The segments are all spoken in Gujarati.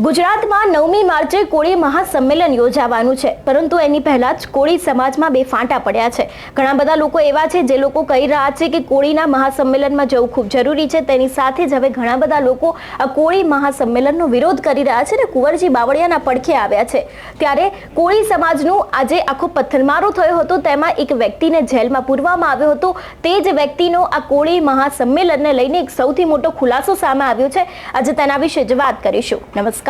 ગુજરાતમાં નવમી માર્ચે કોળી મહાસંમેલન યોજાવાનું છે. પરંતુ એની પહેલા જ કોળી સમાજમાં બે ફાંટા પડ્યા છે. ઘણા બધા લોકો એવા છે જે લોકો કહી રહ્યા છે કે કોળીના મહાસંમેલનમાં જવું ખૂબ જરૂરી છે. તેની સાથે જ હવે ઘણા બધા લોકો આ કોળી મહાસંમેલનનો વિરોધ કરી રહ્યા છે અને કુંવરજી બાવળિયાના પડખે આવ્યા છે. ત્યારે કોળી સમાજનું આજે આખો પથ્થરમારો થયો હતો. તેમાં એક વ્યક્તિને જેલમાં પૂરવામાં આવ્યો હતો. તે જ વ્યક્તિનો આ કોળી મહાસંમેલનને લઈને એક સૌથી મોટો ખુલાસો સામે આવ્યો છે. આજે તેના વિશે જ વાત કરીશું. નમસ્કાર.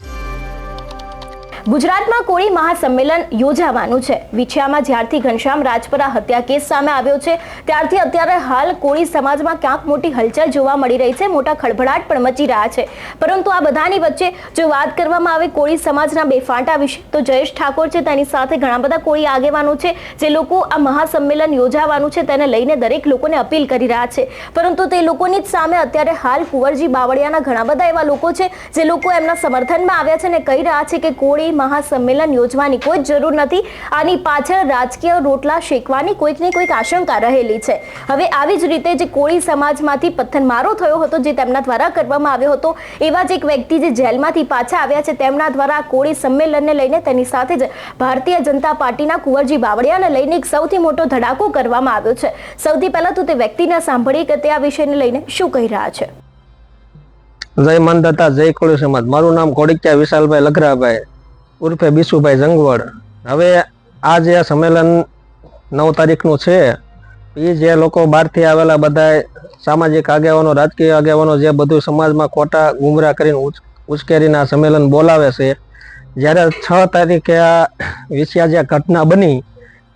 ગુજરાતમાં કોળી મહાસંમેલન યોજાવાનું છે. વિછિયામાં જ્યારથી ઘનશ્યામ રાજપરા હત્યા કેસ સામે આવ્યો છે, ત્યારથી અત્યારે હાલ કોળી સમાજમાં ક્યાંક મોટી હલચલ જોવા મળી રહી છે, મોટા ખળભળાટ પણ મચી રહ્યા છે. પરંતુ આ બધાની વચ્ચે જો વાત કરવામાં આવે કોળી સમાજના બે ફાંટા વિશે, તો જયેશ ઠાકોર છે, તેની સાથે ઘણા બધા કોળી આગેવાનો છે, જે લોકો આ મહાસંમેલન યોજાવાનું છે, તેને લઈને દરેક લોકોને અપીલ કરી રહ્યા છે. પરંતુ તે લોકોની જ સામે અત્યારે હાલ કુંવરજી બાવળિયાના ઘણા બધા એવા લોકો છે, જે લોકો એમના સમર્થનમાં આવ્યા છે અને કહી રહ્યા છે કે કોળી મહાસંમેલન યોજવાની કોઈ જરૂર નથી. આની પાછળ રાજકીય રોટલા શેકવાની કોઈક ને કોઈક આશંકા રહેલી છે. હવે આવી જ રીતે જે કોળી સમાજમાંથી પથ્થરમારો થયો હતો જે તેમના દ્વારા કરવામાં આવ્યો હતો, એવા જ એક વ્યક્તિ જે જેલમાંથી પાછા આવ્યા છે, તેમના દ્વારા કોળી સંમેલનને લઈને તેની સાથે જ ભારતીય જનતા પાર્ટીના કુંવરજી બાવળિયાને લઈને એક સૌથી મોટો ધડાકો કરવામાં આવ્યો છે. સૌથી પહેલા તો તે વ્યક્તિને સાંભળી કે તે આ વિષયને લઈને શું કહી રહ્યા છે. જય માનદાતા, જય કોળી સમાજ. મારું નામ ઘોડિક્યા વિશાલભાઈ લખરાભાઈ. ઉર્ફે બિસુભાઈ જંગવડ. હવે આ જે સંમેલન નવ તારીખનું છે એ જે લોકો બહારથી આવેલા બધા સામાજિક આગેવાનો, રાજકીય આગેવાનો જે બધું સમાજમાં ખોટા ગુમરાહ કરીને ઉશ્કેરીને આ સંમેલન બોલાવે છે. જ્યારે છ તારીખે આ વિષયા જે ઘટના બની,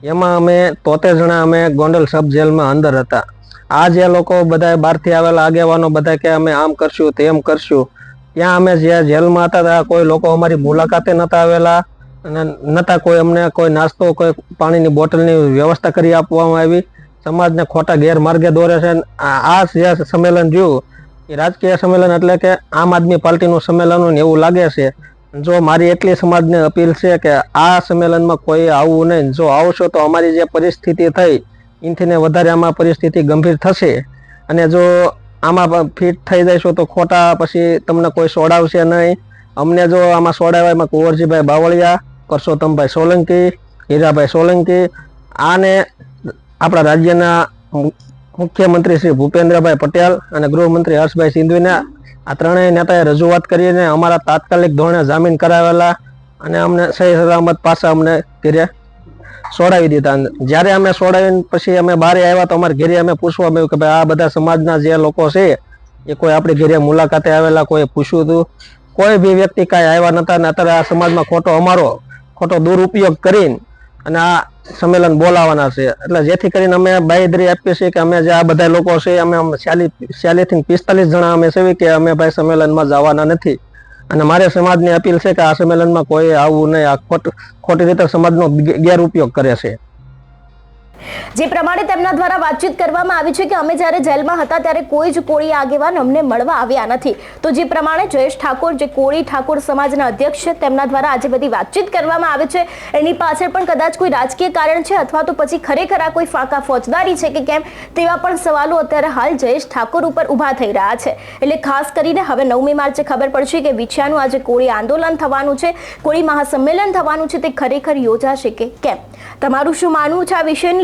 એમાં અમે તોતેર જણા અમે ગોંડલ સબ જેલમાં અંદર હતા. આ જે લોકો બધા બહારથી આવેલા આગેવાનો બધા કે અમે આમ કરશું તેમ કરશું ત્યાં અમે જે જેલમાં હતા, ત્યાં કોઈ લોકો અમારી મુલાકાતે નહોતા આવેલા અને નહોતા કોઈ અમને કોઈ નાસ્તો, કોઈ પાણીની બોટલની વ્યવસ્થા કરી આપવામાં આવી. સમાજને ખોટા ગેરમાર્ગે દોરે છે આ જે સંમેલન જોયું એ રાજકીય સંમેલન એટલે કે આમ આદમી પાર્ટીનું સંમેલન એવું લાગે છે. જો મારી એટલી સમાજને અપીલ છે કે આ સંમેલનમાં કોઈ આવવું નહીં જો આવશો તો અમારી જે પરિસ્થિતિ થઈ, એનાથી વધારે આમાં પરિસ્થિતિ ગંભીર થશે. અને જો આમાં ફિટ થઈ જશો તો ખોટા, પછી તમને કોઈ સોડાવશે નહીં. અમને જો આમાં સોડાવ્યા એમાં કુંવરજીભાઈ બાવળિયા, પરસોત્તમભાઈ સોલંકી, હીરાભાઈ સોલંકી, આને આપણા રાજ્યના મુખ્યમંત્રી શ્રી ભૂપેન્દ્રભાઈ પટેલ અને ગૃહમંત્રી હર્ષભાઈ સિંધવીને આ ત્રણેય નેતાએ રજૂઆત કરીને અમારા તાત્કાલિક ધોરણે જામીન કરાવેલા. અને અમને સહી સલામત પાછા અમને ઘરે સોડાવી દીધા. જ્યારે અમે સોડાવીને પછી અમે બહાર આવ્યા તો અમારે ઘેરે અમે પૂછવા મળ્યું કે ભાઈ, આ બધા સમાજના જે લોકો છે, એ કોઈ આપણી ઘેરે મુલાકાતે આવેલા, કોઈ પૂછ્યું હતું? કોઈ બી વ્યક્તિ કાંઈ આવ્યા નતા અને અત્યારે આ સમાજમાં ખોટો અમારો ખોટો દુરુપયોગ કરીને અને આ સંમેલન બોલાવવાના છે. એટલે જેથી કરીને અમે બાયદરી આપીએ છીએ કે અમે જે આ બધા લોકો છે, અમે છ્યાલી છ્યાલીથી પિસ્તાલીસ જણા અમે છે કે અમે ભાઈ સંમેલનમાં જવાના નથી. અને મારે સમાજની અપીલ છે કે આ સંમેલનમાં કોઈ આવું નહીં. આ ખોટ, ખોટી રીતે સમાજનો ગેરઉપયોગ કરે છે. જે પ્રમાણે તેમના દ્વારા વાતચીત કરવામાં આવી છે કે અમે જ્યારે જેલમાં હતા ત્યારે કોઈ જ કોળી આગેવાન અમને મળવા આવ્યા નથી. તો જે પ્રમાણે જયેશ ઠાકોર, જે કોળી ઠાકોર સમાજના અધ્યક્ષ છે, તેમના દ્વારા આજે બધી વાતચીત કરવામાં આવે છે. એની પાછળ પણ કદાચ કોઈ રાજકીય કારણ છે અથવા તો પછી ખરેખર આ કોઈ ફાંકા ફોજદારી છે કે કેમ, તેવા પણ સવાલો અત્યારે હાલ જયેશ ઠાકોર ઉપર ઊભા થઈ રહ્યા છે. એટલે ખાસ કરીને હવે નવમી માર્ચે ખબર પડશે કે વિછિયાનું આજે કોળી આંદોલન થવાનું છે, કોળી મહાસંમેલન થવાનું છે, તે ખરેખર યોજાશે કે કેમ? તમારું શું માનવું છે આ વિષયને